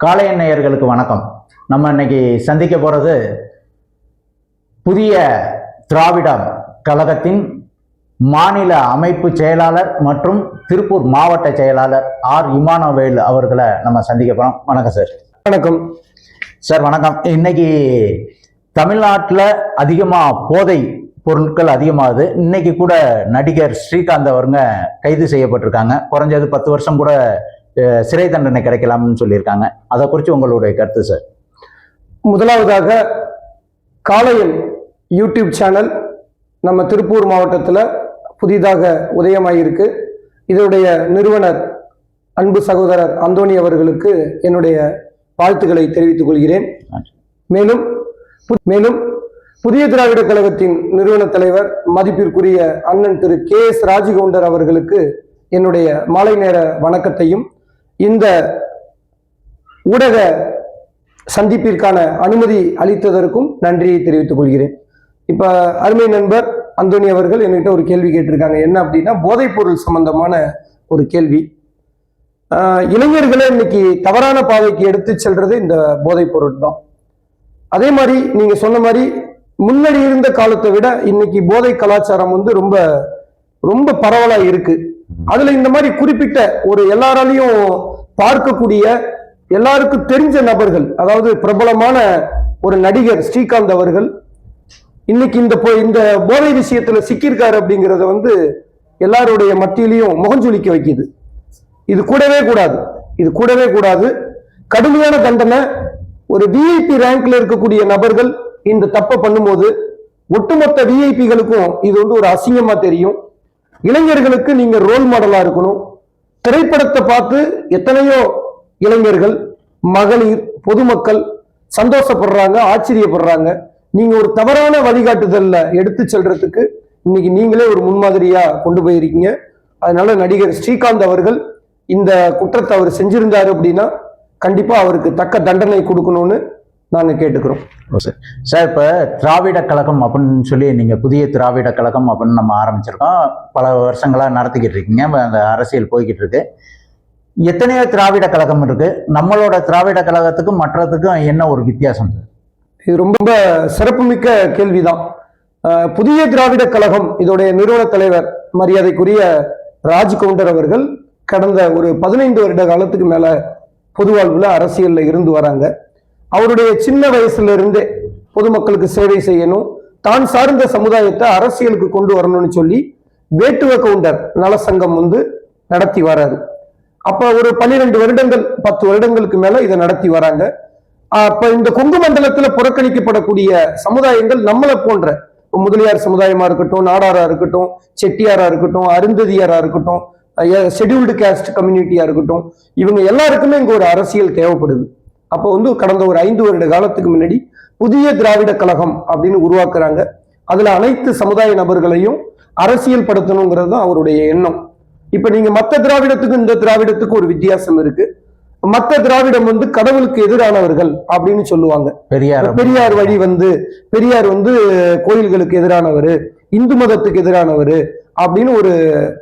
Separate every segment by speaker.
Speaker 1: காளைய நேயர்களுக்கு வணக்கம். நம்ம இன்னைக்கு சந்திக்க போறது புதிய திராவிடம் கழகத்தின் மாநில அமைப்பு செயலாளர் மற்றும் திருப்பூர் மாவட்ட செயலாளர் ஆர் இமானவேல் அவர்களை நம்ம சந்திக்க போறோம். வணக்கம் சார்.
Speaker 2: வணக்கம்.
Speaker 1: சார் வணக்கம். இன்னைக்கு தமிழ்நாட்டில் அதிகமாக போதை பொருட்கள் அதிகமாகுது. இன்னைக்கு கூட நடிகர் ஸ்ரீகாந்த் அவருங்க கைது செய்யப்பட்டிருக்காங்க. குறைஞ்சது பத்து வருஷம் கூட சிறை தண்டனை கிடைக்கலாம்னு சொல்லியிருக்காங்க. அதை குறித்து உங்களுடைய கருத்து சார்
Speaker 2: முதலாவதாக காளையன் யூடியூப் சேனல் நம்ம திருப்பூர் மாவட்டத்தில் புதிதாக உதயமாயிருக்கு. இதனுடைய நிறுவனர் அன்பு சகோதரர் அந்தோணி அவர்களுக்கு என்னுடைய வாழ்த்துக்களை தெரிவித்துக் கொள்கிறேன். மேலும் மேலும் புதிய திராவிட கழகத்தின் நிறுவன தலைவர் மதிப்பிற்குரிய அண்ணன் திரு கே எஸ் ராஜகவுண்டர் அவர்களுக்கு என்னுடைய மாலை நேர வணக்கத்தையும் இந்த ஊடக சந்திப்பிற்கான அனுமதி அளித்ததற்கும் நன்றியை தெரிவித்துக் கொள்கிறேன். இப்ப அருமை நண்பர் அந்தோனி அவர்கள் என்கிட்ட ஒரு கேள்வி கேட்டிருக்காங்க. என்ன அப்படின்னா போதைப் பொருள் சம்பந்தமான ஒரு கேள்வி. இளைஞர்களை இன்னைக்கு தவறான பாதைக்கு எடுத்து செல்றது இந்த போதைப் பொருள் தான் அதே மாதிரி நீங்க சொன்ன மாதிரி முன்னாடி இருந்த காலத்தை விட இன்னைக்கு போதை கலாச்சாரம் வந்து ரொம்ப ரொம்ப பரவலா இருக்கு. அதுல இந்த மாதிரி குறிப்பிட்ட ஒரு எல்லாராலையும் பார்க்கக்கூடிய எல்லாருக்கும் தெரிஞ்ச நபர்கள் அதாவது பிரபலமான ஒரு நடிகர் ஸ்ரீகாந்த் அவர்கள் இன்னைக்கு இந்த இந்த போதை விஷயத்துல சிக்கியிருக்காரு அப்படிங்கிறத வந்து எல்லாருடைய மத்தியிலையும் முகஞ்சொலிக்க வைக்கிது. இது கூடவே கூடாது. இது கூடவே கூடாது. கடுமையான தண்டனை. ஒரு விஐபி ரேங்க்ல இருக்கக்கூடிய நபர்கள் இந்த தப்பை பண்ணும்போது ஒட்டுமொத்த விஐபிகளுக்கும் இது வந்து ஒரு அசிங்கமா தெரியும். இளைஞர்களுக்கு நீங்க ரோல் மாடலா இருக்கணும். திரைப்படத்தை பார்த்து எத்தனையோ இளைஞர்கள் மகளிர் பொதுமக்கள் சந்தோஷப்படுறாங்க ஆச்சரியப்படுறாங்க. நீங்க ஒரு தவறான வழிகாட்டுதல்ல எடுத்து செல்றதுக்கு இன்னைக்கு நீங்களே ஒரு முன்மாதிரியா கொண்டு போயிருக்கீங்க. அதனால நடிகர் ஸ்ரீகாந்த் அவர்கள் இந்த குற்றத்தை அவர் செஞ்சிருந்தாரு அப்படின்னா கண்டிப்பா அவருக்கு தக்க தண்டனை கொடுக்கணும்னு நாங்க கேட்டுக்கிறோம்.
Speaker 1: சார். சார் இப்போ திராவிட கழகம் அப்படின்னு சொல்லி நீங்கள் புதிய திராவிட கழகம் அப்படின்னு நம்ம ஆரம்பிச்சிருக்கோம். பல வருஷங்களாக நடத்திக்கிட்டு இருக்கீங்க. அந்த அரசியல் போய்கிட்டு இருக்கு. எத்தனையோ திராவிட கழகம் இருக்கு. நம்மளோட திராவிட கழகத்துக்கும் மற்றதுக்கும் என்ன ஒரு வித்தியாசம்?
Speaker 2: இது ரொம்ப சிறப்புமிக்க கேள்விதான். புதிய திராவிட கழகம் இதோடைய நிறுவன தலைவர் மரியாதைக்குரிய ராஜ் கவுண்டர் அவர்கள் கடந்த ஒரு பதினைந்து வருட காலத்துக்கு மேல பொது வாழ்வுல அரசியல்ல இருந்து வராங்க. அவருடைய சின்ன வயசுல இருந்தே பொதுமக்களுக்கு சேவை செய்யணும். தான் சார்ந்த சமுதாயத்தை அரசியலுக்கு கொண்டு வரணும்னு சொல்லி வேட்டுவ கவுண்டர் நலசங்கம் வந்து நடத்தி வராரு. அப்ப ஒரு பன்னிரெண்டு வருடங்கள் பத்து வருடங்களுக்கு மேல இதை நடத்தி வராங்க. அப்ப இந்த கொங்கு மண்டலத்துல புறக்கணிக்கப்படக்கூடிய சமுதாயங்கள் நம்மளை போன்ற முதலியார் சமுதாயமா இருக்கட்டும் நாடாரா இருக்கட்டும் செட்டியாரா இருக்கட்டும் அருந்ததியாரா இருக்கட்டும் ஷெடியூல்டு கேஸ்ட் கம்யூனிட்டியா இருக்கட்டும் இவங்க எல்லாருக்குமே இங்க ஒரு அரசியல் தேவைப்படுது. அப்போ வந்து கடந்த ஒரு ஐந்து வருட காலத்துக்கு முன்னாடி புதிய திராவிட கழகம் அப்படின்னு உருவாக்குறாங்க. அதுல அனைத்து சமுதாய நபர்களையும் அரசியல் படுத்தணுங்கிறது தான் அவருடைய எண்ணம். இப்ப நீங்க மத்த திராவிடத்துக்கும் இந்த திராவிடத்துக்கும் ஒரு வித்தியாசம் இருக்கு. மத்த திராவிடம் வந்து கடவுளுக்கு எதிரானவர்கள் அப்படின்னு சொல்லுவாங்க.
Speaker 1: பெரியார்.
Speaker 2: பெரியார் வழி வந்து பெரியார் வந்து கோயில்களுக்கு எதிரானவர் இந்து மதத்துக்கு எதிரானவர் அப்படின்னு ஒரு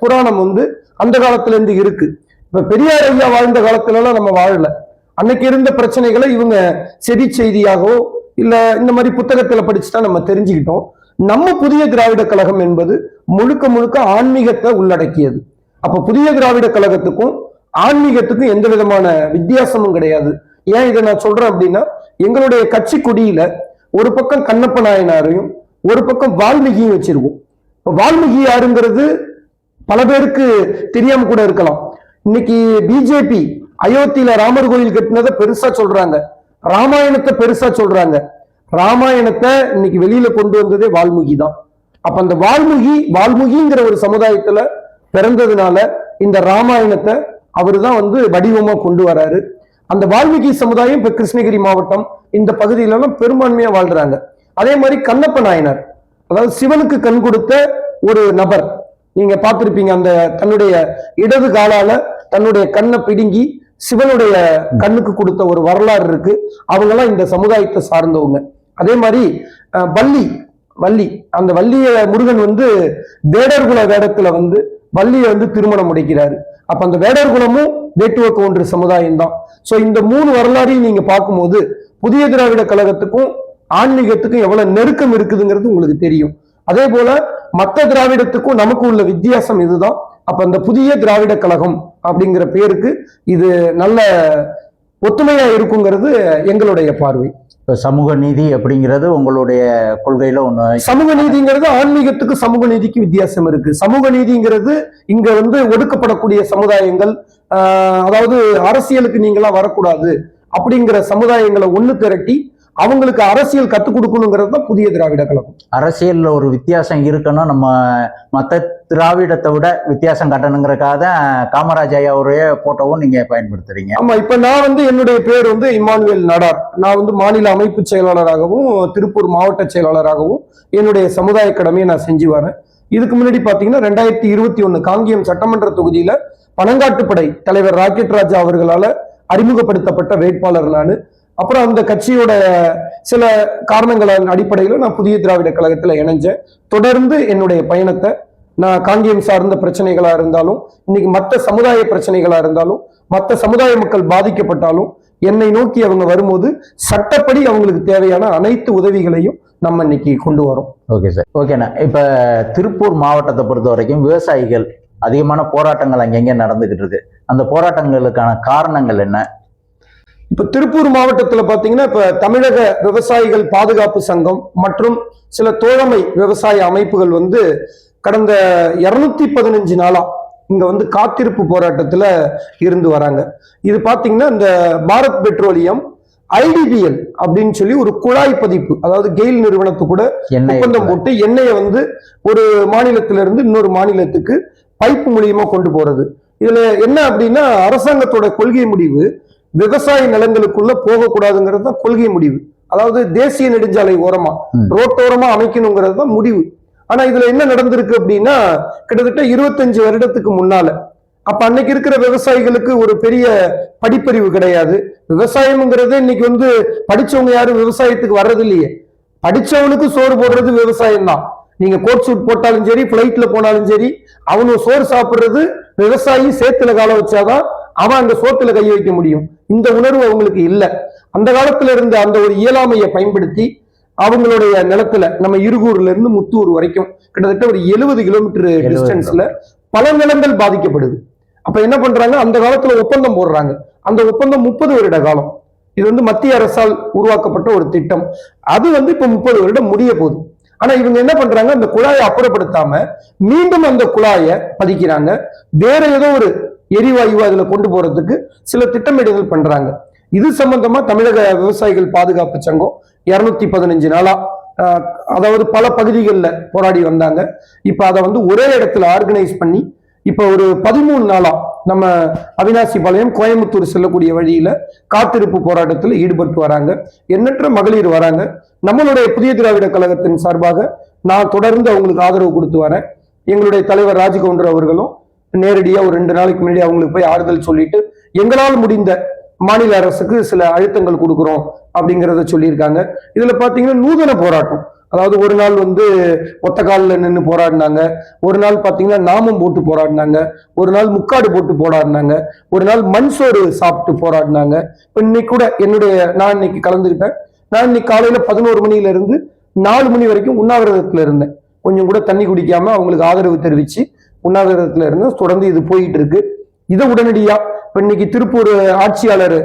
Speaker 2: புராணம் வந்து அந்த காலத்துல இருந்து இருக்கு. இப்ப பெரியார் ஐயா வாழ்ந்த காலத்துல எல்லாம் நம்ம வாழல. அன்னைக்கு இருந்த பிரச்சனைகளை இவங்க செடி செய்தியாகவோ இல்ல இந்த மாதிரி புத்தகத்துல படிச்சுட்டா நம்ம தெரிஞ்சுக்கிட்டோம். நம்ம புதிய திராவிட கழகம் என்பது முழுக்க முழுக்க ஆன்மீகத்தை உள்ளடக்கியது. அப்ப புதிய திராவிட கழகத்துக்கும் ஆன்மீகத்துக்கும் எந்த விதமான வித்தியாசமும் கிடையாது. ஏன் இதை நான் சொல்றேன் அப்படின்னா எங்களுடைய கட்சி கொடியில ஒரு பக்கம் கண்ணப்ப நாயனாரையும் ஒரு பக்கம் வால்மீகியும் வச்சிருக்கோம். வால்மீகி யாருங்கிறது பல பேருக்கு தெரியாம கூட இருக்கலாம். இன்னைக்கு பிஜேபி அயோத்தியில ராமர் கோயில் கட்டினதை பெருசா சொல்றாங்க. ராமாயணத்தை பெருசா சொல்றாங்க. ராமாயணத்தை இன்னைக்கு வெளியில கொண்டு வந்ததே வால்மீகி தான். அப்ப அந்த வால்மீகி வால்மீகிங்கிற ஒரு சமுதாயத்துல பிறந்ததுனால இந்த ராமாயணத்தை அவர் தான் வந்து வடிவமா கொண்டு வராரு. அந்த வால்மீகி சமுதாயம் இப்ப கிருஷ்ணகிரி மாவட்டம் இந்த பகுதியிலலாம் பெரும்பான்மையா வாழ்றாங்க. அதே மாதிரி கண்ணப்ப நாயனர் அதாவது சிவனுக்கு கண் கொடுத்த ஒரு நபர். நீங்க பார்த்திருப்பீங்க அந்த தன்னுடைய இடது காலால தன்னுடைய கண்ணை பிடுங்கி சிவனுடைய கண்ணுக்கு கொடுத்த ஒரு வரலாறு இருக்கு. அவங்கெல்லாம் இந்த சமுதாயத்தை சார்ந்தவங்க. அதே மாதிரி வள்ளி வள்ளி. அந்த வள்ளிய முருகன் வந்து வேடர்குல வேடத்துல வந்து வள்ளியை வந்து திருமணம் முடிக்கிறாரு. அப்ப அந்த வேடர்குலமும் வேட்டுவ கவுண்டர் சமுதாயம் தான் ஸோ இந்த மூணு வரலாறையும் நீங்க பார்க்கும்போது புதிய திராவிட கழகத்துக்கும் ஆன்மீகத்துக்கும் எவ்வளவு நெருக்கம் இருக்குதுங்கிறது உங்களுக்கு தெரியும். அதே போல மத்த திராவிடத்துக்கும் நமக்கு உள்ள வித்தியாசம் இதுதான். அப்ப அந்த புதிய திராவிட கழகம் அப்படிங்கிற பேருக்கு இது நல்ல ஒத்துமையா இருக்குங்கிறது எங்களுடைய பார்வை.
Speaker 1: இப்போ சமூக நீதி அப்படிங்கிறது உங்களுடைய கொள்கையில ஒன்று
Speaker 2: சமூக நீதிங்கிறது ஆன்மீகத்துக்கு சமூக நீதிக்கு வித்தியாசம் இருக்கு. சமூக நீதிங்கிறது இங்க வந்து ஒடுக்கப்படக்கூடிய சமுதாயங்கள் அதாவது அரசியலுக்கு நீங்களாம் வரக்கூடாது அப்படிங்கிற சமுதாயங்களை ஒண்ணு திரட்டி அவங்களுக்கு அரசியல் கத்துக் கொடுக்கணுங்கிறது தான் புதிய திராவிட கழகம்.
Speaker 1: அரசியல்ல ஒரு வித்தியாசம் இருக்கணும். நம்ம மற்ற திராவிடத்தை விட வித்தியாசம் காட்டணுங்கிறக்காக தான் காமராஜ் ஐயாவுடைய போட்டோவும் நீங்க பயன்படுத்துறீங்க.
Speaker 2: ஆமா இப்ப நான் வந்து என்னுடைய பேர் வந்து இமானுவேல் நடார். நான் வந்து மாநில அமைப்பு செயலாளராகவும் திருப்பூர் மாவட்ட செயலாளராகவும் என்னுடைய சமுதாய கடமையை நான் செஞ்சு வரேன். இதுக்கு முன்னாடி பாத்தீங்கன்னா ரெண்டாயிரத்தி இருபத்தி ஒண்ணு காங்கியம் சட்டமன்ற தொகுதியில பனங்காட்டுப்படை தலைவர் ராக்கெட் ராஜா அவர்களால அறிமுகப்படுத்தப்பட்ட வேட்பாளர் நான் அப்புறம் அந்த கட்சியோட சில காரணங்களின் அடிப்படையில் நான் புதிய திராவிட கழகத்தில் இணைஞ்சேன். தொடர்ந்து என்னுடைய பயணத்தை நான் காங்கியம் சார்ந்த பிரச்சனைகளாக இருந்தாலும் இன்னைக்கு மற்ற சமுதாய பிரச்சனைகளாக இருந்தாலும் மற்ற சமுதாய மக்கள் பாதிக்கப்பட்டாலும் என்னை நோக்கி அவங்க வரும்போது சட்டப்படி அவங்களுக்கு தேவையான அனைத்து உதவிகளையும் நம்ம இன்னைக்கு கொண்டு வரோம்.
Speaker 1: Okay sir. ஓகேண்ணா இப்போ திருப்பூர் மாவட்டத்தை பொறுத்த வரைக்கும் விவசாயிகள் அதிகமான போராட்டங்கள் அங்கங்கே நடந்துகிட்டு இருக்கு. அந்த போராட்டங்களுக்கான காரணங்கள் என்ன?
Speaker 2: இப்ப திருப்பூர் மாவட்டத்துல பாத்தீங்கன்னா இப்ப தமிழக விவசாயிகள் பாதுகாப்பு சங்கம் மற்றும் சில தோழமை விவசாய அமைப்புகள் வந்து கடந்த இருநூத்தி பதினஞ்சு நாளா இங்க வந்து காத்திருப்பு போராட்டத்துல இருந்து வராங்க. இது பாத்தீங்கன்னா இந்த பாரத் பெட்ரோலியம் ஐடிபிஎல் அப்படின்னு சொல்லி ஒரு குழாய் பதிப்பு அதாவது கெயில் நிறுவனத்து கூட ஒப்பந்தம் போட்டு எண்ணெயை வந்து ஒரு மாநிலத்திலிருந்து இன்னொரு மாநிலத்துக்கு பைப் மூலியமா கொண்டு போறது. இதுல என்ன அப்படின்னா அரசாங்கத்தோட கொள்கை முடிவு விவசாய நிலங்களுக்குள்ள போகக்கூடாதுங்கிறது தான் கொள்கை முடிவு. அதாவது தேசிய நெடுஞ்சாலை ஓரமா. ரோட்டோரமா அமைக்கணுங்கிறது தான் முடிவு. ஆனா இதுல என்ன நடந்திருக்கு அப்படின்னா கிட்டத்தட்ட இருபத்தஞ்சு வருடத்துக்கு முன்னால அப்ப அன்னைக்கு இருக்கிற விவசாயிகளுக்கு ஒரு பெரிய படிப்பறிவு கிடையாது. விவசாயம்ங்கிறது இன்னைக்கு வந்து படிச்சவங்க யாரும் விவசாயத்துக்கு வர்றது இல்லையே படிச்சவனுக்கு சோறு போடுறது விவசாயம் தான் நீங்க கோட் சூட் போட்டாலும் சரி பிளைட்ல போனாலும் சரி அவனும் சோறு சாப்பிடுறது விவசாயி சேத்துல கால வச்சாதான் அவன் அந்த சோத்துல கை வைக்க முடியும். இந்த உணர்வு அவங்களுக்கு இல்ல. அந்த காலத்துல இருந்த அந்த ஒரு இயலாமையை பயன்படுத்தி அவங்களுடைய நிலத்துல நம்ம இருகூர்ல இருந்து முத்தூர் வரைக்கும் கிட்டத்தட்ட ஒரு எழுபது கிலோமீட்டர்
Speaker 1: 70
Speaker 2: டிஸ்டன்ஸ்ல பல நிலங்கள் பாதிக்கப்படுது. அப்ப என்ன பண்றாங்க? அந்த காலத்துல ஒப்பந்தம் போடுறாங்க. அந்த ஒப்பந்தம் முப்பது வருட காலம். இது வந்து மத்திய அரசால் உருவாக்கப்பட்ட ஒரு திட்டம். அது வந்து இப்ப முப்பது வருடம் முடிய போகுது. ஆனா இவங்க என்ன பண்றாங்க? அந்த குழாயை அப்புறப்படுத்தாம மீண்டும் அந்த குழாயை பதிக்கிறாங்க வேற ஏதோ ஒரு எரிவாயு அதில் கொண்டு போறதுக்கு சில திட்டமிடுதல் பண்றாங்க. இது சம்பந்தமா தமிழக விவசாயிகள் பாதுகாப்பு சங்கம் இருநூத்தி பதினஞ்சு நாளா அதாவது பல பகுதிகளில் போராடி வந்தாங்க. இப்ப அதை வந்து ஒரே இடத்துல ஆர்கனைஸ் பண்ணி இப்ப ஒரு பதிமூணு நாளா நம்ம அவினாசி பாளையம் கோயம்புத்தூர் செல்லக்கூடிய வழியில காத்திருப்பு போராட்டத்தில் ஈடுபட்டு வராங்க. எண்ணற்ற மகளிர் வராங்க. நம்மளுடைய புதிய திராவிட கழகத்தின் சார்பாக நான் தொடர்ந்து அவங்களுக்கு ஆதரவு கொடுத்து வரேன். எங்களுடைய தலைவர் ராஜ்கவுண்டர் அவர்களும் நேரடியாக ஒரு ரெண்டு நாளைக்கு முன்னாடி அவங்களுக்கு போய் ஆறுதல் சொல்லிட்டு எங்களால் முடிந்த மாநில அரசுக்கு சில அழுத்தங்கள் கொடுக்குறோம் அப்படிங்கிறத சொல்லியிருக்காங்க. இதில் பார்த்தீங்கன்னா நூதன போராட்டம். அதாவது ஒரு நாள் வந்து ஒத்த காலில் நின்று போராடினாங்க. ஒரு நாள் பார்த்தீங்கன்னா நாமம் போட்டு போராடினாங்க. ஒரு நாள் முக்காடு போட்டு போராடினாங்க. ஒரு நாள் மண் சோறு சாப்பிட்டு போராடினாங்க. இப்போ இன்னைக்கு கூட என்னுடைய நான் இன்னைக்கு கலந்துக்கிட்டேன் நான் இன்னைக்கு காலையில் பதினோரு மணியில இருந்து நாலு மணி வரைக்கும் உண்ணாவிரதத்தில் இருந்தேன். கொஞ்சம் கூட தண்ணி குடிக்காம அவங்களுக்கு ஆதரவு தெரிவித்து உண்ணாவிரதத்துல இருந்து தொடர்ந்து இது போயிட்டு இருக்கு இதை உடனடியா இப்ப இன்னைக்கு திருப்பூர் ஆட்சியாளர்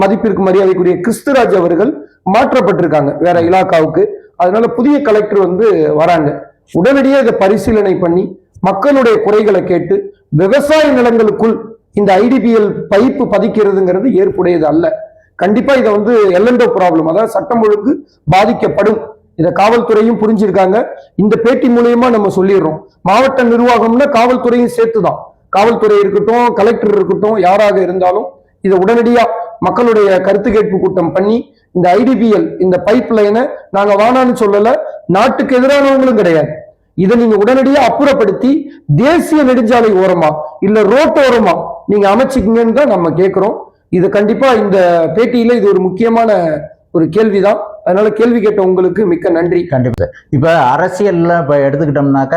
Speaker 2: மதிப்பிற்கு மரியாதைக்குரிய கிறிஸ்துராஜ் அவர்கள் மாற்றப்பட்டிருக்காங்க வேற இலாக்காவுக்கு. அதனால புதிய கலெக்டர் வந்து வராங்க. உடனடியாக இதை பரிசீலனை பண்ணி மக்களுடைய குறைகளை கேட்டு விவசாய நிலங்களுக்குள் இந்த ஐடிபிஎல் பைப்பு பதிக்கிறதுங்கிறது ஏற்புடையது அல்ல. கண்டிப்பா இதை வந்து எல்லண்டோ ப்ராப்ளம் அதாவது சட்டம் ஒழுங்கு பாதிக்கப்படும். இதை காவல்துறையும் புரிஞ்சிருக்காங்க. இந்த பேட்டி மூலியமா நம்ம சொல்லிடுறோம். மாவட்ட நிர்வாகம்னா காவல்துறையும் சேர்த்துதான். காவல்துறை இருக்கட்டும் கலெக்டர் இருக்கட்டும் யாராக இருந்தாலும் இதை உடனடியா மக்களுடைய கருத்து கேட்பு கூட்டம் பண்ணி இந்த ஐடிபிஎல் இந்த பைப் லைனை நாங்க வானான்னு சொல்லல நாட்டுக்கு எதிரானவங்களும் கிடையாது. இதை நீங்க உடனடியா அப்புறப்படுத்தி தேசிய நெடுஞ்சாலை ஓரமா இல்ல ரோட்டோரமா நீங்க அமைச்சிக்கிங்கன்னு தான் நம்ம கேட்கிறோம் இது கண்டிப்பா இந்த பேட்டியில இது ஒரு முக்கியமான ஒரு கேள்விதான். அதனால கேள்வி கேட்ட உங்களுக்கு மிக்க நன்றி.
Speaker 1: கண்டிப்பா சார். இப்போ அரசியல்ல இப்போ எடுத்துக்கிட்டோம்னாக்க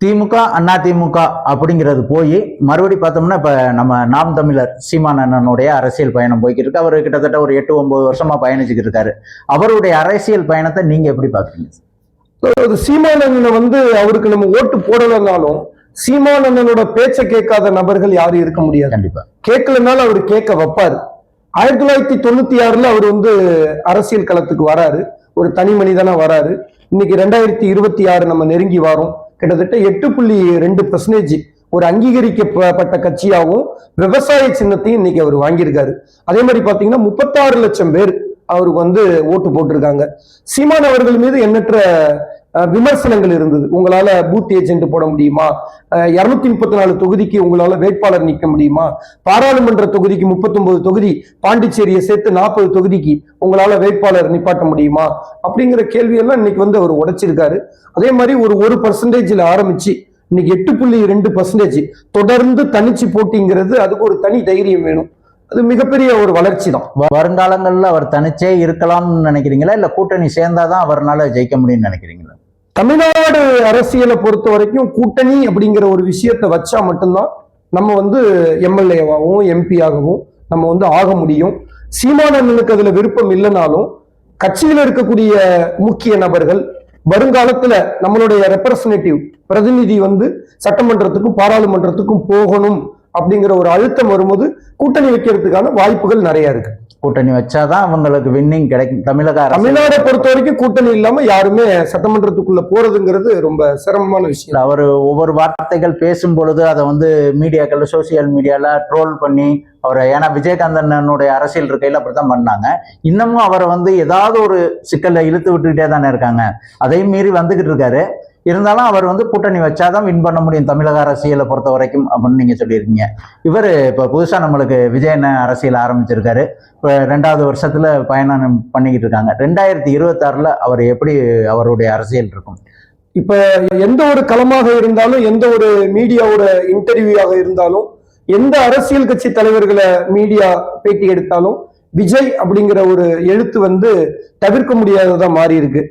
Speaker 1: திமுக அண்ணா திமுக அப்படிங்கிறது போய் மறுபடி பார்த்தோம்னா இப்போ நம்ம நாம் தமிழர் சீமான் அண்ணனுடைய அரசியல் பயணம் போய்கிட்டு இருக்கு அவர் கிட்டத்தட்ட ஒரு எட்டு ஒன்பது வருஷமா பயணிச்சுக்கிட்டு இருக்காரு. அவருடைய அரசியல் பயணத்தை நீங்க எப்படி பாக்குறீங்க
Speaker 2: சீமானந்தனை வந்து அவருக்கு நம்ம ஓட்டு போடலைன்னாலும் சீமானந்தனோட பேச்சை கேட்காத நபர்கள் யாரும் இருக்க முடியாது.
Speaker 1: கண்டிப்பா.
Speaker 2: கேட்கலனாலும் அவர் கேட்க வைப்பாரு. ஆயிரத்தி தொள்ளாயிரத்தி தொண்ணூத்தி ஆறுல அவர் வந்து அரசியல் களத்துக்கு வராரு. ஒரு தனி மனிதனா வராரு. இன்னைக்கு ரெண்டாயிரத்தி இருபத்தி ஆறு நம்ம நெருங்கி வரோம். கிட்டத்தட்ட எட்டு புள்ளி ரெண்டு பர்சன்டேஜ் ஒரு அங்கீகரிக்கப்பட்ட கட்சியாகவும் விவசாய சின்னத்தையும் இன்னைக்கு அவர் வாங்கியிருக்காரு. அதே மாதிரி பாத்தீங்கன்னா முப்பத்தாறு லட்சம் பேர் அவருக்கு வந்து ஓட்டு போட்டிருக்காங்க. சீமான் அவர்கள் மீது எண்ணற்ற விமர்சனங்கள் இருந்தது. உங்களால பூத் ஏஜென்ட் போட முடியுமா? இருநூத்தி முப்பத்தி நாலு தொகுதிக்கு உங்களால வேட்பாளர் நிற்க முடியுமா? பாராளுமன்ற தொகுதிக்கு 39 தொகுதி பாண்டிச்சேரியை சேர்த்து நாற்பது தொகுதிக்கு உங்களால வேட்பாளர் நிப்பாட்ட முடியுமா? அப்படிங்கிற கேள்வியெல்லாம் இன்னைக்கு வந்து அவர் உடைச்சிருக்காரு. அதே மாதிரி ஒரு ஒரு பர்சன்டேஜ்ல ஆரம்பிச்சு இன்னைக்கு எட்டு புள்ளி ரெண்டு பர்சன்டேஜ் தொடர்ந்து தனிச்சு போட்டிங்கிறது அதுக்கு ஒரு தனி தைரியம் வேணும். அது மிகப்பெரிய ஒரு வளர்ச்சி தான்.
Speaker 1: வருங்காலங்களில் அவர் தனிச்சே இருக்கலாம்னு நினைக்கிறீங்களா? இல்லை கூட்டணி சேர்ந்தாதான் அவர்னால ஜெயிக்க முடியும்னு நினைக்கிறீங்களா?
Speaker 2: தமிழ்நாடு அரசியலை பொறுத்த வரைக்கும் கூட்டணி அப்படிங்கிற ஒரு விஷயத்தை வச்சா மட்டும்தான் நம்ம வந்து எம்எல்ஏவாகவும் எம்பி ஆகவும் நம்ம வந்து ஆக முடியும். சீமானந்தனுக்கு அதுல விருப்பம் இல்லைனாலும் கட்சியில் இருக்கக்கூடிய முக்கிய நபர்கள் வருங்காலத்துல நம்மளுடைய ரெப்ரசன்டேட்டிவ் பிரதிநிதி வந்து சட்டமன்றத்துக்கும் பாராளுமன்றத்துக்கும் போகணும். அப்படிங்கிற ஒரு அழுத்தம் வரும்போது கூட்டணி வைக்கிறதுக்கான வாய்ப்புகள் நிறைய இருக்கு.
Speaker 1: கூட்டணி வச்சாதான் அவங்களுக்கு வின்னிங் கிடைக்கும். தமிழக
Speaker 2: தமிழ்நாடை பொறுத்த வரைக்கும் கூட்டணி இல்லாம யாருமே சட்டமன்றத்துக்குள்ள போறதுங்கிறது ரொம்ப சிரமமான விஷயம்.
Speaker 1: அவர் ஒவ்வொரு வார்த்தைகள் பேசும் பொழுது அதை வந்து மீடியாக்கள் சோசியல் மீடியால ட்ரோல் பண்ணி அவரை ஏன்னா விஜயகாந்தனுடைய அரசியல் இருக்கையில் அப்படித்தான் பண்ணாங்க. இன்னமும் அவரை வந்து ஏதாவது ஒரு சிக்கல்ல இழுத்து விட்டுக்கிட்டே தானே இருக்காங்க. அதையும் மீறி வந்துகிட்டு இருக்காரு. இருந்தாலும் அவர் வந்து கூட்டணி வச்சாதான் வின் பண்ண முடியும் தமிழக அரசியலை பொறுத்த வரைக்கும் அப்படின்னு நீங்கள் சொல்லியிருக்கீங்க. இவர் இப்போ புதுசாக நம்மளுக்கு விஜயன அரசியல் ஆரம்பிச்சிருக்காரு. இப்போ ரெண்டாவது வருஷத்தில் பயணம் பண்ணிக்கிட்டு இருக்காங்க. ரெண்டாயிரத்தி இருபத்தாறுல அவர் எப்படி அவருடைய அரசியல் இருக்கும்?
Speaker 2: இப்போ எந்த ஒரு களமாக இருந்தாலும் எந்த ஒரு மீடியாவோட இன்டர்வியூவாக இருந்தாலும் எந்த அரசியல் கட்சி தலைவர்களை மீடியா பேட்டி எடுத்தாலும் விஜய் அப்படிங்கிற ஒரு எழுத்து வந்து தவிர்க்க முடியாததாக மாறி இருக்கு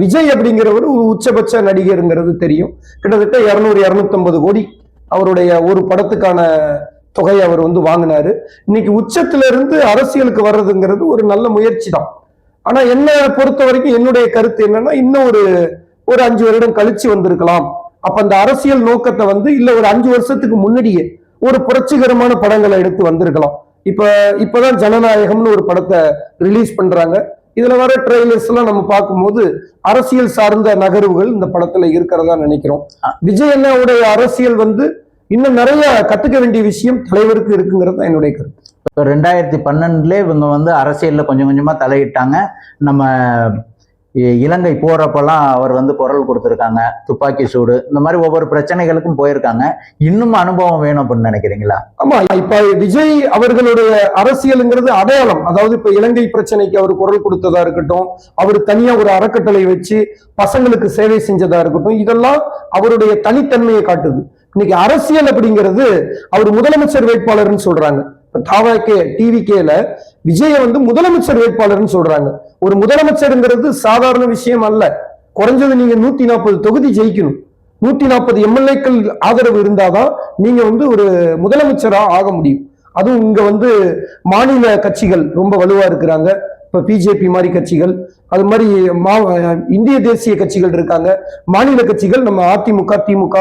Speaker 2: விஜய் அப்படிங்கிறவர் ஒரு உச்சபட்ச நடிகருங்கிறது தெரியும். கிட்டத்தட்ட இரநூறு இரநூத்தம்பது கோடி அவருடைய ஒரு படத்துக்கான தொகையை அவர் வந்து வாங்கினாரு. இன்னைக்கு உச்சத்துல இருந்து அரசியலுக்கு வர்றதுங்கிறது ஒரு நல்ல முயற்சி தான் ஆனா என்ன பொறுத்த வரைக்கும் என்னுடைய கருத்து என்னன்னா இன்னும் ஒரு ஒரு அஞ்சு வருடம் கழிச்சு வந்திருக்கலாம். அப்ப அந்த அரசியல் நோக்கத்தை வந்து இல்ல ஒரு அஞ்சு வருஷத்துக்கு முன்னாடியே ஒரு புரட்சிகரமான படங்களை எடுத்து வந்திருக்கலாம். இப்ப இப்பதான் ஜனநாயகம்னு ஒரு படத்தை ரிலீஸ் பண்றாங்க. இதுல வர ட்ரெய்லர்ஸ் எல்லாம் நம்ம பார்க்கும்போது அரசியல் சார்ந்த நகர்வுகள் இந்த படத்துல இருக்கிறதா நினைக்கிறோம். விஜய் அண்ணாவுடைய அரசியல் வந்து இன்னும் நிறைய கத்துக்க வேண்டிய விஷயம் தலைவருக்கு இருக்குங்கிறது தான் என்னுடைய கருத்து.
Speaker 1: இப்போ ரெண்டாயிரத்தி பன்னெண்டுல இவங்க வந்து அரசியல்ல கொஞ்சம் கொஞ்சமா தலையிட்டாங்க. நம்ம இலங்கை போறப்பெல்லாம் அவர் வந்து குரல் கொடுத்துருக்காங்க. துப்பாக்கி சூடு இந்த மாதிரி ஒவ்வொரு பிரச்சனைகளுக்கும் போயிருக்காங்க. இன்னும் அனுபவம் வேணும் அப்படின்னு நினைக்கிறீங்களா?
Speaker 2: ஆமா இப்ப விஜய் அவர்களுடைய அரசியலுங்கிறது அடையாளம். அதாவது இப்ப இலங்கை பிரச்சனைக்கு அவர் குரல் கொடுத்ததா இருக்கட்டும் அவர் தனியா ஒரு அறக்கட்டளை வச்சு பசங்களுக்கு சேவை செஞ்சதா இருக்கட்டும் இதெல்லாம் அவருடைய தனித்தன்மையை காட்டுது. இன்னைக்கு அரசியல் அப்படிங்கிறது அவர் முதலமைச்சர் வேட்பாளர்னு சொல்றாங்க. டிவி தாவாக்கே டிவிகேல விஜயை வந்து முதலமைச்சர் வேட்பாளர்னு சொல்றாங்க. ஒரு முதலமைச்சருங்கிறது சாதாரண விஷயம் அல்ல. குறைஞ்சது நீங்க நூத்தி நாற்பது தொகுதி ஜெயிக்கணும். நூத்தி நாற்பது எம்எல்ஏக்கள் ஆதரவு இருந்தாதான் நீங்க வந்து ஒரு முதலமைச்சரா ஆக முடியும். அதுவும் இங்க வந்து மாநில கட்சிகள் ரொம்ப வலுவா இருக்கிறாங்க. இப்ப பிஜேபி மாதிரி கட்சிகள் அது மாதிரி மா இந்திய தேசிய கட்சிகள் இருக்காங்க. மாநில கட்சிகள் நம்ம அதிமுக திமுக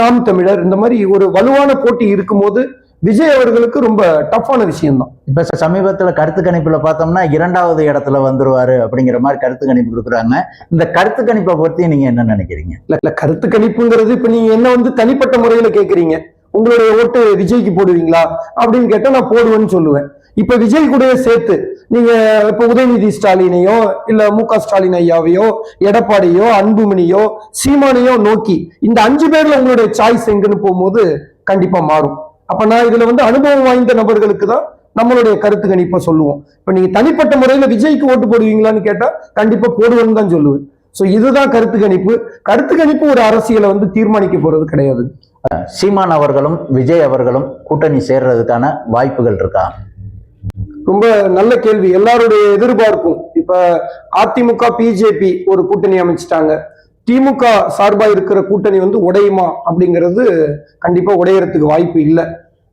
Speaker 2: நாம் தமிழர் இந்த மாதிரி ஒரு வலுவான போட்டி இருக்கும்போது விஜய் அவர்களுக்கு ரொம்ப டஃப்பான விஷயம்தான்.
Speaker 1: இப்ப சமீபத்துல கருத்து கணிப்புல பார்த்தோம்னா இரண்டாவது இடத்துல வந்துருவாரு அப்படிங்கிற மாதிரி கருத்து கணிப்பு கொடுக்குறாங்க. இந்த கருத்து கணிப்பை பத்தி நீங்க என்ன நினைக்கிறீங்க?
Speaker 2: இல்ல இல்ல கருத்து கணிப்புங்கிறது இப்ப நீங்க என்ன வந்து தனிப்பட்ட முறையில கேக்குறீங்க? உங்களுடைய ஓட்டு விஜய்க்கு போடுவீங்களா? அப்படின்னு கேட்டா நான் போடுவேன்னு சொல்லுவேன். இப்ப விஜய் கூடயே சேர்த்து நீங்க இப்ப உதயநிதி ஸ்டாலினையோ இல்ல மு க ஸ்டாலின் ஐயாவையோ எடப்பாடியோ அன்புமணியோ சீமானையோ நோக்கி இந்த அஞ்சு பேர்ல உங்களுடைய சாய்ஸ் எங்கன்னு போகும்போது கண்டிப்பா மாறும். அப்ப நான் இதுல வந்து அனுபவம் வாய்ந்த நபர்களுக்கு தான் நம்மளுடைய கருத்து கணிப்பை சொல்லுவோம். இப்ப நீங்க தனிப்பட்ட முறையில விஜய்க்கு ஓட்டு போடுவீங்களான்னு கேட்டா கண்டிப்பா போடுவேன்னு தான் சொல்லுவேன். சோ இதுதான் கருத்து கணிப்பு. கருத்து கணிப்பு ஒரு அரசியலை வந்து தீர்மானிக்க போறது கிடையாது.
Speaker 1: சீமான் அவர்களும் விஜய் அவர்களும் கூட்டணி சேர்றதுக்கான வாய்ப்புகள் இருக்கா?
Speaker 2: ரொம்ப நல்ல கேள்வி. எல்லாருடைய எதிர்பார்ப்பும். இப்ப அதிமுக பிஜேபி ஒரு கூட்டணி அமைச்சிட்டாங்க. திமுக சார்பாக இருக்கிற கூட்டணி வந்து உடையுமா அப்படிங்கிறது கண்டிப்பாக உடையறதுக்கு வாய்ப்பு இல்லை.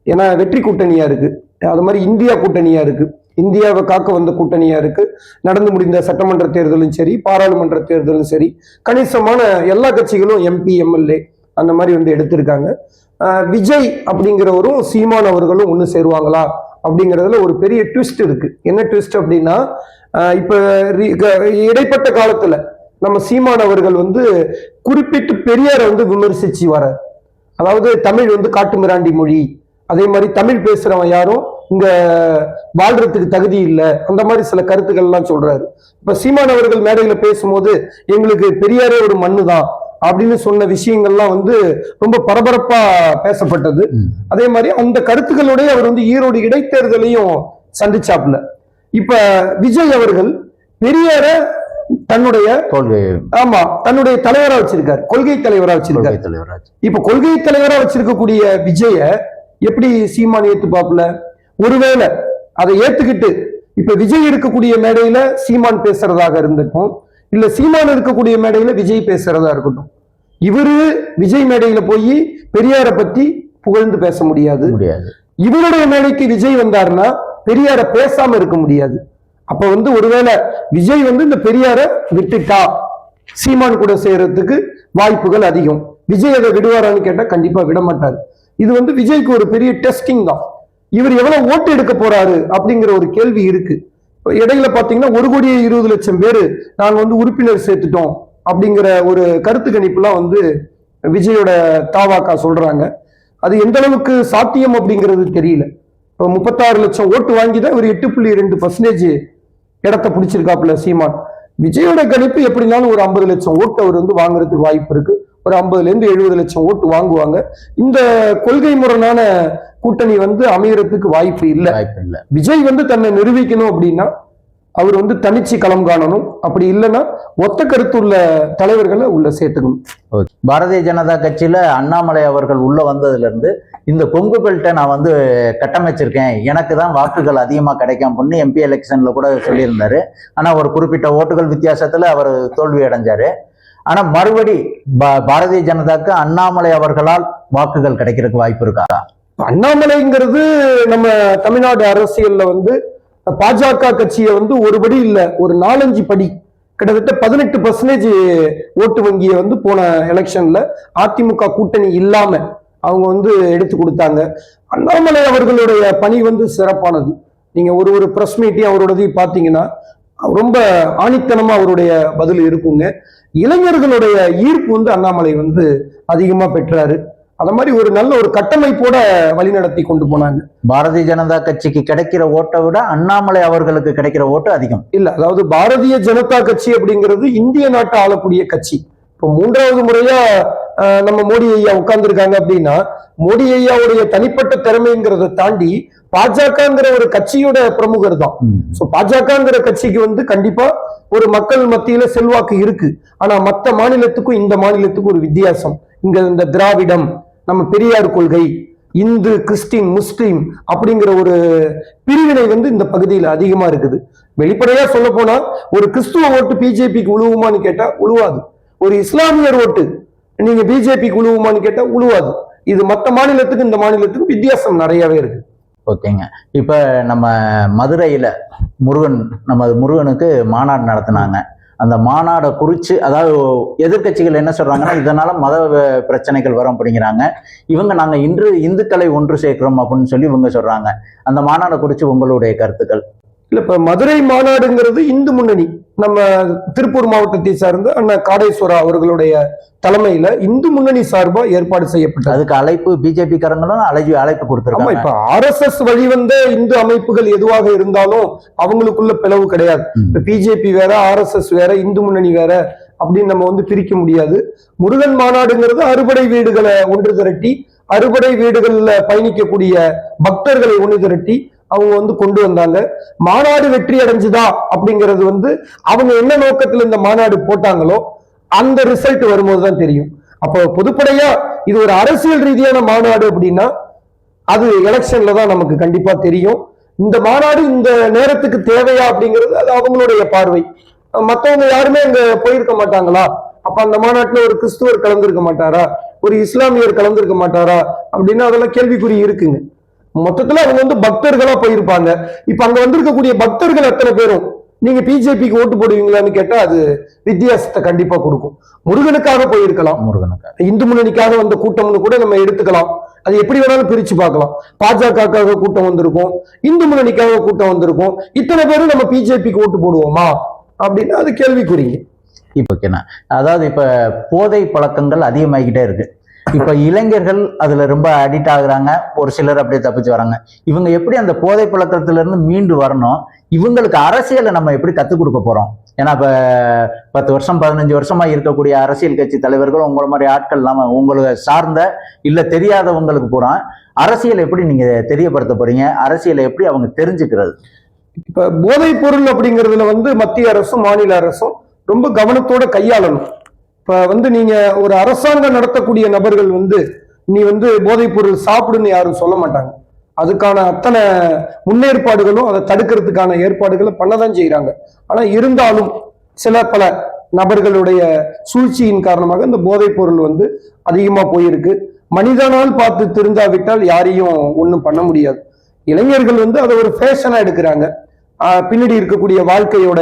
Speaker 2: ஏன்னா வெற்றி கூட்டணியாக இருக்குது அது மாதிரி இந்தியா கூட்டணியாக இருக்குது இந்தியாவை காக்க வந்த கூட்டணியாக இருக்குது நடந்து முடிந்த சட்டமன்ற தேர்தலும் சரி பாராளுமன்ற தேர்தலும் சரி கணிசமான எல்லா கட்சிகளும் எம்பி எம்எல்ஏ அந்த மாதிரி வந்து எடுத்திருக்காங்க. விஜய் அப்படிங்கிறவரும் சீமான் அவர்களும் ஒன்று சேருவாங்களா அப்படிங்கிறதுல ஒரு பெரிய ட்விஸ்ட் இருக்குது என்ன ட்விஸ்ட் அப்படின்னா இப்போ ரி- க- இடைப்பட்ட காலத்தில் நம்ம சீமான் அவர்கள் வந்து குறிப்பிட்டு பெரியாரை வந்து விமர்சிச்சு வர. அதாவது தமிழ் வந்து காட்டு மிராண்டி மொழி. அதே மாதிரி தமிழ் பேசுறவன் யாரும் இங்க வாழ்றதுக்கு தகுதி இல்லை. அந்த மாதிரி சில கருத்துக்கள்லாம் சொல்றாரு. இப்ப சீமான் அவர்கள் மேடையில பேசும்போது எங்களுக்கு பெரியாரே ஒரு மண்ணு தான் அப்படின்னு சொன்ன விஷயங்கள்லாம் வந்து ரொம்ப பரபரப்பா பேசப்பட்டது. அதே மாதிரி அந்த கருத்துக்களோடய அவர் வந்து ஈரோடு இடைத்தேர்தலையும் சந்திச்சாப்புல. இப்ப விஜய் அவர்கள் பெரியார தன்னுடைய
Speaker 1: தோல்வி.
Speaker 2: ஆமா தன்னுடைய தலைவரா வச்சிருக்காரு கொள்கை தலைவரா வச்சிருக்காரு.
Speaker 1: தலைவராச்சு.
Speaker 2: இப்ப கொள்கை தலைவரா வச்சிருக்கக்கூடிய விஜய எப்படி சீமான் ஏத்துப்பாப்புல? ஒருவேளை அதை ஏத்துக்கிட்டு இப்ப விஜய் இருக்கக்கூடிய மேடையில சீமான் பேசுறதாக இருந்துட்டும் இல்ல சீமான் இருக்கக்கூடிய மேடையில விஜய் பேசுறதா இருக்கட்டும். இவரு விஜய் மேடையில போய் பெரியார பத்தி புகழ்ந்து பேச முடியாது.
Speaker 1: முடியாது.
Speaker 2: இவருடைய மேடைக்கு விஜய் வந்தாருன்னா பெரியார பேசாம இருக்க முடியாது. அப்ப வந்து ஒருவேளை விஜய் வந்து இந்த பெரியார விட்டுட்டா சீமான் கூட செய்யறதுக்கு வாய்ப்புகள் அதிகம். விஜய் அதை விடுவாரான்னு கேட்டா கண்டிப்பா விட மாட்டாரு இது வந்து விஜய்க்கு ஒரு பெரிய டெஸ்டிங் தான். இவர் எவ்வளவு ஓட்டு எடுக்க போறாரு அப்படிங்கிற ஒரு கேள்வி இருக்கு. இடையில பாத்தீங்கன்னா ஒரு கோடியே இருபது லட்சம் பேரு நாங்க வந்து உறுப்பினர் சேர்த்துட்டோம் அப்படிங்கிற ஒரு கருத்து கணிப்புலாம் வந்து விஜயோட தாவாக்கா சொல்றாங்க. அது எந்த அளவுக்கு சாத்தியம் அப்படிங்கிறது தெரியல. இப்போ முப்பத்தாறு லட்சம் ஓட்டு வாங்கி தான் ஒரு எட்டு புள்ளி ரெண்டு பர்சன்டேஜ் இடத்த பிடிச்சிருக்காப்புல சீமான். விஜயோட கணிப்பு எப்படினாலும் ஒரு ஐம்பது லட்சம் ஓட்டு அவர் வந்து வாங்குறதுக்கு வாய்ப்பு இருக்கு. ஒரு ஐம்பதுல இருந்து எழுபது லட்சம் ஓட்டு வாங்குவாங்க. இந்த கொள்கை முரணான கூட்டணி வந்து அமையறதுக்கு வாய்ப்பு இல்லை.
Speaker 1: வாய்ப்பு இல்லை.
Speaker 2: விஜய் வந்து தன்னை நிரூபிக்கணும் அப்படின்னா அவர் வந்து தனிச்சு களம் காணணும். அப்படி இல்லைன்னா ஒத்த கருத்துள்ள தலைவர்களை உள்ள சேர்த்துக்கணும்.
Speaker 1: பாரதிய ஜனதா கட்சியில அண்ணாமலை அவர்கள் உள்ள வந்ததுல இருந்து இந்த கொங்கு பெல்ட்டை நான் வந்து கட்டமைச்சிருக்கேன். எனக்கு தான் வாக்குகள் அதிகமா கிடைக்கும் பொண்ணு எம்பி எலெக்ஷன்ல கூட சொல்லியிருந்தாரு. ஆனா ஒரு குறிப்பிட்ட ஓட்டுகள் வித்தியாசத்துல அவர் தோல்வி அடைஞ்சாரு. ஆனா மறுபடி பாரதிய ஜனதாக்கு அண்ணாமலை அவர்களால் வாக்குகள் கிடைக்கிறதுக்கு வாய்ப்பு இருக்கா?
Speaker 2: அண்ணாமலைங்கிறது நம்ம தமிழ்நாடு அரசியல்ல வந்து பாஜக கட்சியை வந்து ஒரு படி இல்லை ஒரு நாலஞ்சு படி கிட்டத்தட்ட பதினெட்டு பர்சன்டேஜ் ஓட்டு வங்கியை வந்து போன எலெக்ஷன்ல அதிமுக கூட்டணி இல்லாம அவங்க வந்து எடுத்து கொடுத்தாங்க. அண்ணாமலை அவர்களுடைய பணி வந்து சிறப்பானது. நீங்க ஒரு ஒரு பிரஸ் மீட்டையும் அவரோடதையும் பார்த்தீங்கன்னா ரொம்ப ஆணித்தனமா அவருடைய பதில் இருக்குங்க. இளைஞர்களுடைய ஈர்ப்பு வந்து அண்ணாமலை வந்து அதிகமா பெற்றாரு. அத மாதிரி ஒரு நல்ல ஒரு கட்டமைப்போட வழிநடத்தி கொண்டு போனாங்க.
Speaker 1: பாரதிய ஜனதா கட்சிக்கு கிடைக்கிற ஓட்டை விட அண்ணாமலை அவர்களுக்கு கிடைக்கிற ஓட்டு அதிகம்.
Speaker 2: இல்ல அதாவது பாரதிய ஜனதா கட்சி அப்படிங்கிறது இந்திய நாட்டை ஆளக்கூடிய கட்சி. இப்போ மூன்றாவது முறையா நம்ம மோடி ஐயா உட்கார்ந்துருக்காங்க அப்படின்னா மோடி ஐயாவுடைய தனிப்பட்ட திறமைங்கிறத தாண்டி பாஜகங்கிற ஒரு கட்சியோட பிரமுகர் தான். சோ பாஜகங்கிற கட்சிக்கு வந்து கண்டிப்பா ஒரு மக்கள் மத்தியில செல்வாக்கு இருக்கு. ஆனா மத்த மாநிலத்துக்கும் இந்த மாநிலத்துக்கும் ஒரு வித்தியாசம். இங்க இந்த திராவிடம் நம்ம பெரியார் கொள்கை இந்து கிறிஸ்டின் முஸ்லீம் அப்படிங்கிற ஒரு பிரிவினை வந்து இந்த பகுதியில் அதிகமா இருக்குது. வெளிப்படையா சொல்ல போனா ஒரு கிறிஸ்துவ ஓட்டு பிஜேபிக்கு உழுவுமான்னு கேட்டா உழுவாது. ஒரு இஸ்லாமியர் ஓட்டு நீங்க பிஜேபிக்கு உழுவுமான்னு கேட்டா உழுவாது. இது மற்ற மாநிலத்துக்கு இந்த மாநிலத்துக்கு வித்தியாசம் நிறையவே இருக்கு.
Speaker 1: ஓகேங்க. இப்போ நம்ம மதுரையில் முருகன் நம்ம முருகனுக்கு மாநாடு நடத்தினாங்க. அந்த மாநாடை குறித்து அதாவது எதிர்க்கட்சிகள் என்ன சொல்றாங்கன்னா இதனால மத பிரச்சனைகள் வரும் அப்படிங்கிறாங்க. இவங்க நாங்கள் இன்று இந்துக்களை ஒன்று சேர்க்கிறோம் அப்படின்னு சொல்லி இவங்க சொல்றாங்க. அந்த மாநாடை குறித்து உங்களுடைய கருத்துக்கள்.
Speaker 2: இல்ல இப்ப மதுரை மாநாடுங்கிறது இந்து முன்னணி. நம்ம திருப்பூர் மாவட்டத்தை சார்ந்த அண்ணா காடேஸ்வரா அவர்களுடைய தலைமையில இந்து முன்னணி சார்பா ஏற்பாடு செய்யப்பட்டது.
Speaker 1: அதுக்கு அழைப்பு பிஜேபி காரங்களும் அழைப்பு அழைப்பு கொடுத்துருக்காங்க.
Speaker 2: இப்ப ஆர்எஸ்எஸ் வழிவந்த இந்து அமைப்புகள் எதுவாக இருந்தாலும் அவங்களுக்குள்ள பிளவு கிடையாது. இப்ப பிஜேபி வேற ஆர்எஸ்எஸ் வேற இந்து முன்னணி வேற அப்படின்னு நம்ம வந்து பிரிக்க முடியாது. முருகன் மாநாடுங்கிறது அறுபடை வீடுகளை ஒன்று திரட்டி அறுபடை வீடுகள்ல பயணிக்கக்கூடிய பக்தர்களை ஒன்று திரட்டி அவங்க வந்து கொண்டு வந்தாங்க. மாநாடு வெற்றி அடைஞ்சுதா அப்படிங்கிறது வந்து அவங்க என்ன நோக்கத்துல இந்த மாநாடு போட்டாங்களோ அந்த ரிசல்ட் வரும்போது தான் தெரியும். அப்போ பொதுப்படையா இது ஒரு அரசியல் ரீதியான மாநாடு அப்படின்னா அது எலெக்ஷன்ல தான் நமக்கு கண்டிப்பா தெரியும். இந்த மாநாடு இந்த நேரத்துக்கு தேவையா அப்படிங்கிறது அது அவங்களுடைய பார்வை. மற்றவங்க யாருமே அங்க போயிருக்க மாட்டாங்களா? அப்ப அந்த மாநாட்டுல ஒரு கிறிஸ்துவர் கலந்திருக்க மாட்டாரா? ஒரு இஸ்லாமியர் கலந்திருக்க மாட்டாரா? அப்படின்னு அதெல்லாம் கேள்விக்குறி இருக்குங்க. மொத்தத்துல அவங்க வந்து பக்தர்களா போயிருப்பாங்க. இப்ப அங்க வந்திருக்கக்கூடிய பக்தர்கள் எத்தனை பேரும்? நீங்க பிஜேபிக்கு ஓட்டு போடுவீங்களான்னு கேட்டா அது வித்தியாசத்தை கண்டிப்பா கொடுக்கும். முருகனுக்காக போயிருக்கலாம்.
Speaker 1: முருகனுக்கு
Speaker 2: இந்து முன்னணிக்காக வந்த கூட்டம்னு கூட நம்ம எடுத்துக்கலாம். அது எப்படி வேணாலும் பிரிச்சு பார்க்கலாம். பாஜகக்காக கூட்டம் வந்திருக்கும். இந்து முன்னணிக்காக கூட்டம் வந்திருக்கும். இத்தனை பேரும் நம்ம பிஜேபிக்கு ஓட்டு போடுவோமா? அப்படின்னு அது கேள்விக்குறீங்க.
Speaker 1: இப்போ அதாவது இப்போ போதை பழக்கங்கள் அதிகமாகிக்கிட்டே இருக்கு. இப்போ இளைஞர்கள் அதுல ரொம்ப அடிக்ட் ஆகுறாங்க. ஒரு சிலர் அப்படியே தப்பிச்சு வராங்க. இவங்க எப்படி அந்த போதை பழக்கத்துல இருந்து மீண்டு வரணும்? இவங்களுக்கு அரசியலை நம்ம எப்படி கற்றுக் கொடுக்க போறோம்? ஏன்னா இப்போ பத்து வருஷம் பதினஞ்சு வருஷமா இருக்கக்கூடிய அரசியல் கட்சி தலைவர்கள் உங்களை மாதிரி ஆட்கள் இல்லாம உங்களை சார்ந்த இல்ல தெரியாதவங்களுக்கு பூரா அரசியலை எப்படி நீங்க தெரியப்படுத்த போறீங்க? அரசியலை எப்படி அவங்க தெரிஞ்சுக்கிறது?
Speaker 2: இப்ப போதைப் பொருள் அப்படிங்கிறதுல வந்து மத்திய அரசும் மாநில அரசும் ரொம்ப கவனத்தோட கையாளணும். இப்போ வந்து நீங்கள் ஒரு அரசாங்கம் நடத்தக்கூடிய நபர்கள் வந்து நீ வந்து போதைப் பொருள் சாப்பிடுன்னு யாரும் சொல்ல மாட்டாங்க. அதுக்கான அத்தனை முன்னேற்பாடுகளும் அதை தடுக்கிறதுக்கான ஏற்பாடுகளை பண்ணதான் செய்கிறாங்க ஆனால் இருந்தாலும் சில பல நபர்களுடைய சூழ்ச்சியின் காரணமாக இந்த போதைப் பொருள் வந்து அதிகமாக போயிருக்கு. மனிதனால் பார்த்து திருந்தாவிட்டால் யாரையும் ஒன்றும் பண்ண முடியாது. இளைஞர்கள் வந்து அதை ஒரு ஃபேஷனாக எடுக்கிறாங்க. பின்னாடி இருக்கக்கூடிய வாழ்க்கையோட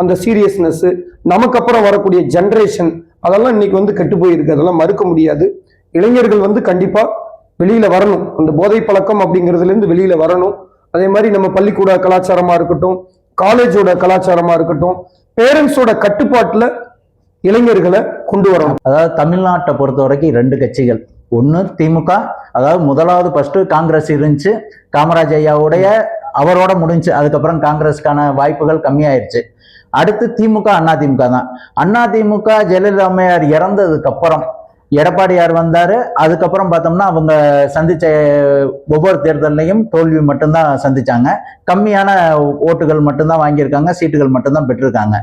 Speaker 2: அந்த சீரியஸ்னஸ் நமக்கு அப்புறம் வரக்கூடிய ஜென்ரேஷன் அதெல்லாம் இன்னைக்கு வந்து கெட்டு போயிருக்கு. அதெல்லாம் மறுக்க முடியாது. இளைஞர்கள் வந்து கண்டிப்பாக வெளியில் வரணும். அந்த போதை பழக்கம் அப்படிங்கிறதுலேருந்து வெளியில் வரணும். அதே மாதிரி நம்ம பள்ளிக்கூட கலாச்சாரமாக இருக்கட்டும் காலேஜோட கலாச்சாரமாக இருக்கட்டும் பேரண்ட்ஸோட கட்டுப்பாட்டில் இளைஞர்களை கொண்டு வரணும்.
Speaker 1: அதாவது தமிழ்நாட்டை பொறுத்த வரைக்கும் ரெண்டு கட்சிகள். ஒன்று திமுக அதாவது முதலாவது ஃபர்ஸ்ட் காங்கிரஸ் இருந்துச்சு. காமராஜ் ஐயாவுடைய அவரோட முடிஞ்சு. அதுக்கப்புறம் காங்கிரஸ்க்கான வாய்ப்புகள் கம்மியாயிருச்சு. அடுத்து திமுக அண்ணா திமுக தான். அண்ணா திமுக ஜெயலலிதா அம்மையார் இறந்ததுக்கு அப்புறம் எடப்பாடியார் வந்தார். அதுக்கப்புறம் பார்த்தோம்னா அவங்க சந்தித்த ஒவ்வொரு தேர்தல்லையும் தோல்வி மட்டும்தான் சந்தித்தாங்க கம்மியான ஓட்டுகள் மட்டும்தான் வாங்கியிருக்காங்க சீட்டுகள் மட்டும்தான் பெற்றிருக்காங்க.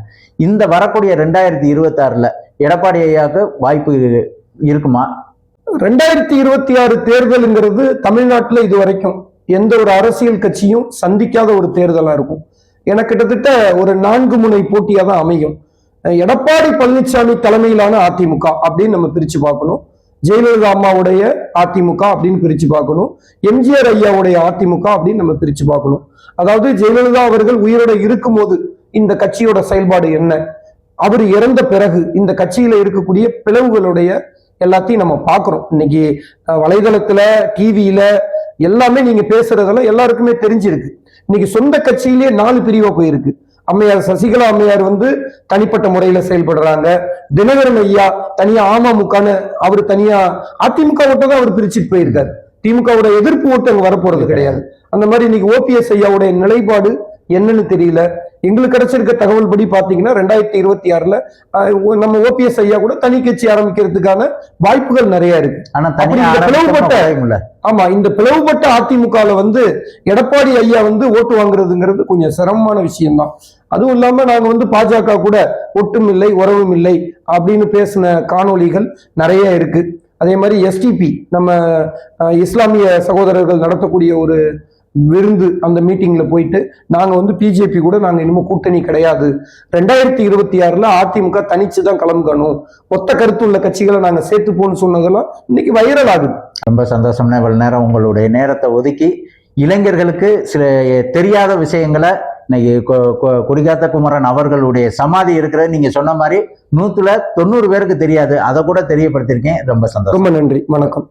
Speaker 1: இந்த வரக்கூடிய ரெண்டாயிரத்தி இருபத்தாறில் எடப்பாடி ஐயாவுக்கு வாய்ப்பு இருக்குமா?
Speaker 2: ரெண்டாயிரத்தி இருபத்தி ஆறு தேர்தலுங்கிறது தமிழ்நாட்டில் இது வரைக்கும் எந்த ஒரு அரசியல் கட்சியும் சந்திக்காத ஒரு தேர்தலாக இருக்கும். என கிட்டத்தட்ட ஒரு நான்கு முனை போட்டியாக தான் அமையும். எடப்பாடி பழனிசாமி தலைமையிலான அதிமுக அப்படின்னு நம்ம பிரிச்சு பார்க்கணும். ஜெயலலிதா அம்மாவுடைய அதிமுக அப்படின்னு பிரிச்சு பார்க்கணும். எம்ஜிஆர் ஐயாவுடைய அதிமுக அப்படின்னு நம்ம பிரிச்சு பார்க்கணும். அதாவது ஜெயலலிதா அவர்கள் உயிரோட இருக்கும்போது இந்த கட்சியோட செயல்பாடு என்ன? அவர் இறந்த பிறகு இந்த கட்சியில இருக்கக்கூடிய பிளவுகளுடைய எல்லாத்தையும் நம்ம பார்க்கிறோம். இன்னைக்கு வலைதளத்துல டிவியில எல்லாமே நீங்க பேசுறதெல்லாம் எல்லாருக்குமே தெரிஞ்சிருக்கு. இன்னைக்கு சொந்த கட்சியிலேயே நாலு பிரிவா போயிருக்கு. அம்மையார் சசிகலா அம்மையார் வந்து தனிப்பட்ட முறையில செயல்படுறாங்க. தினகரன் ஐயா தனியா அமமுகன்னு அவர் தனியா அதிமுக ஓட்டை தான் அவர் பிரிச்சுட்டு போயிருக்காரு. திமுகவோட எதிர்ப்பு ஓட்டு அங்க வரப்போறது கிடையாது. அந்த மாதிரி இன்னைக்கு ஓபிஎஸ் ஐயாவுடைய நிலைப்பாடு என்னன்னு தெரியல. எங்களுக்கு கிடைச்சிருக்க தகவல் படி பாத்தீங்கன்னா ரெண்டாயிரத்தி இருபத்தி ஆறுல நம்ம ஓபிஎஸ் ஐயா கூட தனி கட்சி ஆரம்பிக்கிறதுக்கான வாய்ப்புகள் நிறைய இருக்கு. இந்த பிளவுபட்ட- ஆமா இந்த பிளவுபட்ட அதிமுகல வந்து எடப்பாடி ஐயா வந்து ஓட்டு வாங்குறதுங்கிறது கொஞ்சம் சிரமமான விஷயம்தான். அதுவும் இல்லாம நாங்க வந்து பாஜக கூட ஒட்டும் இல்லை உறவும் இல்லை அப்படின்னு பேசின காணொளிகள் நிறைய இருக்கு. அதே மாதிரி எஸ்டிபி நம்ம இஸ்லாமிய சகோதரர்கள் நடத்தக்கூடிய ஒரு விருந்து அந்த மீட்டிங்ல போயிட்டு நாங்க வந்து பிஜேபி கூட நாங்க இனிமே கூட்டணி கிடையாது. ரெண்டாயிரத்தி இருபத்தி ஆறுல அதிமுக தனிச்சு தான் கிளம்பணும் ஒத்த கருத்து உள்ள கட்சிகளை நாங்க சேர்த்துப்போம்னு சொன்னதெல்லாம் இன்னைக்கு வைரல் ஆகுது.
Speaker 1: ரொம்ப சந்தோஷம்னா இவ்வளவு நேரம் உங்களுடைய நேரத்தை ஒதுக்கி இளைஞர்களுக்கு சில தெரியாத விஷயங்களை இன்னைக்கு கொடிகாத்த குமரன் அவர்களுடைய சமாதி இருக்கிறது. நீங்க சொன்ன மாதிரி நூத்துல தொண்ணூறு பேருக்கு தெரியாது. அதை கூட தெரியப்படுத்திருக்கேன் ரொம்ப சந்தோஷம்.
Speaker 2: ரொம்ப நன்றி. வணக்கம்.